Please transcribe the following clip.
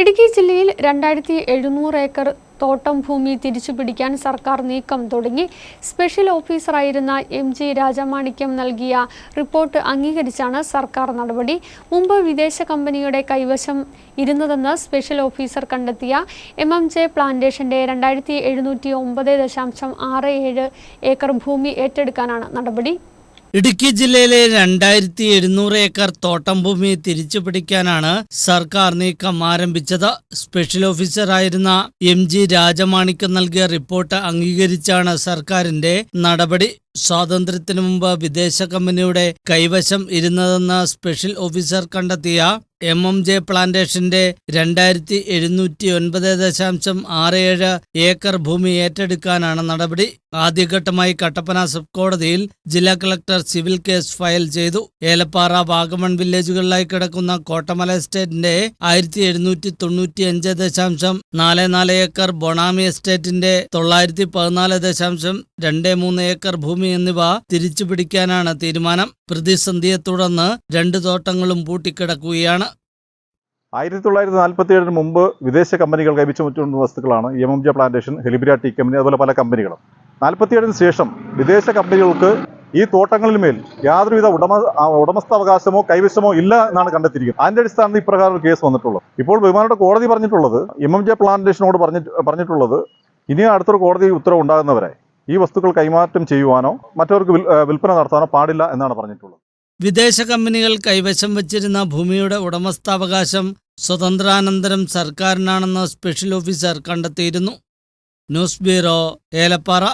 ഇടുക്കി ജില്ലയിൽ രണ്ടായിരത്തി എഴുന്നൂറ് ഏക്കർ തോട്ടം ഭൂമി തിരിച്ചുപിടിക്കാൻ സർക്കാർ നീക്കം തുടങ്ങി. സ്പെഷ്യൽ ഓഫീസറായിരുന്ന എം ജി രാജമാണിക്യം നൽകിയ റിപ്പോർട്ട് അംഗീകരിച്ചാണ് സർക്കാർ നടപടി. മുമ്പ് വിദേശ കമ്പനിയുടെ കൈവശം ഇരുന്നതെന്ന് സ്പെഷ്യൽ ഓഫീസർ കണ്ടെത്തിയ എം എം ജെ പ്ലാന്റേഷന്റെ രണ്ടായിരത്തി എഴുന്നൂറ്റി ഒമ്പത് ദശാംശം ആറ് ഏഴ് ഏക്കർ ഭൂമി ഏറ്റെടുക്കാനാണ് നടപടി. ഇടുക്കി ജില്ലയിലെ രണ്ടായിരത്തി എഴുന്നൂറ് ഏക്കർ തോട്ടം ഭൂമി തിരിച്ചു പിടിക്കാനാണ് സർക്കാർ നീക്കം ആരംഭിച്ചത്. സ്പെഷ്യൽ ഓഫീസറായിരുന്ന എം ജി രാജമാണിക്ക് നൽകിയ റിപ്പോർട്ട് അംഗീകരിച്ചാണ് സർക്കാരിന്റെ നടപടി. സ്വാതന്ത്ര്യത്തിനു മുമ്പ് വിദേശ കമ്പനിയുടെ കൈവശം ഇരുന്നതെന്ന് സ്പെഷ്യൽ ഓഫീസർ കണ്ടെത്തിയ എം എം ജെ പ്ലാന്റേഷന്റെ രണ്ടായിരത്തി എഴുന്നൂറ്റി ഒൻപത് ദശാംശം ആറ് ഏഴ് ഏക്കർ ഭൂമി ഏറ്റെടുക്കാനാണ് നടപടി. ആദ്യഘട്ടമായി കട്ടപ്പന സബ് കോടതിയിൽ ജില്ലാ കളക്ടർ സിവിൽ കേസ് ഫയൽ ചെയ്തു. ഏലപ്പാറ വാഗമൺ വില്ലേജുകളിലായി കിടക്കുന്ന കോട്ടമല എസ്റ്റേറ്റിന്റെ ആയിരത്തി എഴുന്നൂറ്റി തൊണ്ണൂറ്റി അഞ്ച് ദശാംശം നാല് നാല് ഏക്കർ ബൊണാമി എസ്റ്റേറ്റിന്റെ തൊള്ളായിരത്തി പതിനാല് ദശാംശം രണ്ട് മൂന്ന് ഏക്കർ ഭൂമി എന്നിവ തിരിച്ചു പിടിക്കാനാണ് തീരുമാനം. പ്രതിസന്ധിയെ തുടർന്ന് രണ്ട് തോട്ടങ്ങളും പൂട്ടിക്കിടക്കുകയാണ്. ആയിരത്തി തൊള്ളായിരത്തി നാൽപ്പത്തി ഏഴിന് മുമ്പ് വിദേശ കമ്പനികൾ കൈവച്ചുമറ്റുന്ന വസ്തുക്കളാണ് M M J plantation Helibra tea company അതുപോലെ പല കമ്പനികളും. നാൽപ്പത്തിയേഴിന് ശേഷം വിദേശ കമ്പനികൾക്ക് ഈ തോട്ടങ്ങളിന്മേൽ യാതൊരുവിധ ഉടമ ഉടമസ്ഥാവകാശമോ കൈവശമോ ഇല്ല എന്നാണ് കണ്ടെത്തിയിരിക്കുന്നത്. അതിന്റെ അടിസ്ഥാനത്തിൽ ഇപ്രകാരം ഒരു കേസ് വന്നിട്ടുള്ളത്. ഇപ്പോൾ ബഹുമാനോട് കോടതി പറഞ്ഞിട്ടുള്ളത് എം എം ജെ പ്ലാന്റേഷനോട് പറഞ്ഞിട്ട് പറഞ്ഞിട്ടുള്ളത് ഇനി അടുത്തൊരു കോടതി ഉത്തരവ് ഉണ്ടാകുന്നവരെ ഈ വസ്തുക്കൾ കൈമാറ്റം ചെയ്യുവാനോ മറ്റവർക്ക് വിൽപ്പന നടത്താനോ പാടില്ല എന്നാണ് പറഞ്ഞിട്ടുള്ളത്. വിദേശ കമ്പനികൾ കൈവശം വച്ചിരുന്ന ഭൂമിയുടെ ഉടമസ്ഥാവകാശം സ്വതന്ത്രാനന്തരം സർക്കാരിനാണെന്ന് സ്പെഷ്യൽ ഓഫീസർ കണ്ടെത്തിയിരുന്നു. News bureau Elappara.